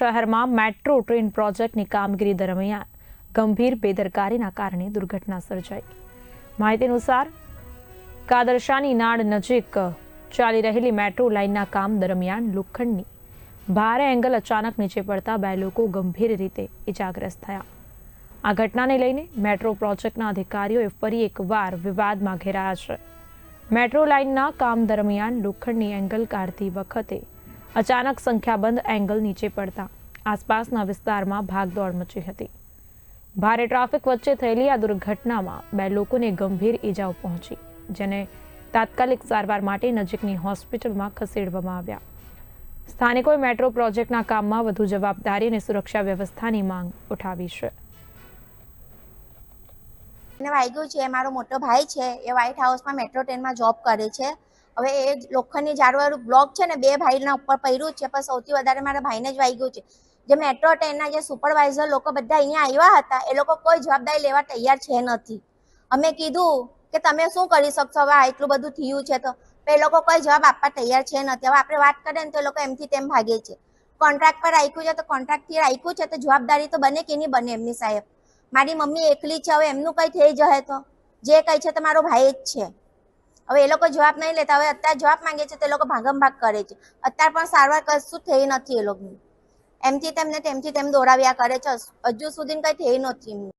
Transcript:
શહેરમાં metro train પ્રોજેક્ટની કામગીરી દરમિયાન ગંભીર બેદરકારીના કારણે દુર્ઘટના સર્જાઈ. માહિતી અનુસાર કાદરશાની નાળ નજીક ચાલી રહેલી મેટ્રો લાઇનના કામ દરમિયાન લોખંડની ભારે એંગલ અચાનક નીચે પડતા બે લોકો ગંભીર રીતે ઇજાગ્રસ્ત થયા. આ ઘટનાને લઈને મેટ્રો પ્રોજેક્ટના અધિકારીઓએ ફરી એકવાર વિવાદમાં ઘેરાયા છે. મેટ્રો લાઇનના કામ દરમિયાન લોખંડની એંગલ કાઢતી વખતે અચાનક સંખ્યાબંધ એંગલ નીચે પડતા. આસપાસના વિસ્તારમાં ભાગદોડ મચી હતી. ભારે ટ્રાફિક વચ્ચે થયેલી આ દુર્ઘટનામાં બે લોકોને ગંભીર ઈજાઓ પહોંચી, જેને તાત્કાલિક સારવાર માટે નજીકની હોસ્પિટલમાં ખસેડવામાં આવ્યા. સ્થાનિકોએ મેટ્રો પ્રોજેક્ટના કામમાં વધુ જવાબદારી અને સુરક્ષા વ્યવસ્થાની માંગ ઉઠાવી છે. એને વાગ્યું છે, મારો મોટો ભાઈ છે, એ વ્હાઇટ હાઉસમાં મેટ્રો ટ્રેનમાં જોબ કરે છે. હવે એ લોખંડની ઝાડવાળું બ્લોક છે ને, બે ભાઈના ઉપર પડ્યું છે, પણ સૌથી વધારે મારા ભાઈને જ વાગ્યું છે. જે મેટ્રો ટ્રેનના જે સુપરવાઇઝર લોકો બધા અહીંયા આવ્યા હતા, એ લોકો કોઈ જવાબદારી લેવા તૈયાર છે નથી. અમે કીધું કે તમે શું કરી શકશો? હવે એટલું બધું થયું છે તો એ લોકો કોઈ જવાબ આપવા તૈયાર છે નથી. હવે આપણે વાત કરીએ ને તો એ લોકો એમથી તેમ ભાગે છે. કોન્ટ્રાક્ટ પર રાખ્યું છે તો કોન્ટ્રાક્ટથી રાખ્યું છે તો જવાબદારી તો બને કે નહીં બને એમની સાહેબ? મારી મમ્મી એકલી છે, હવે એમનું કંઈ થઈ જશે તો? જે કંઈ છે તો મારો ભાઈ જ છે. હવે એ લોકો જવાબ નહીં લેતા. હવે અત્યારે જવાબ માંગે છે તો એ લોકો ભાગમ ભાગ કરે છે. અત્યારે પણ સારવાર કશું થઈ નથી એ લોકોની. એમથી તેમને તેમથી તેમ દોડાવ્યા કરે છે. હજુ સુધી કંઈ થઈ નથી એમનું.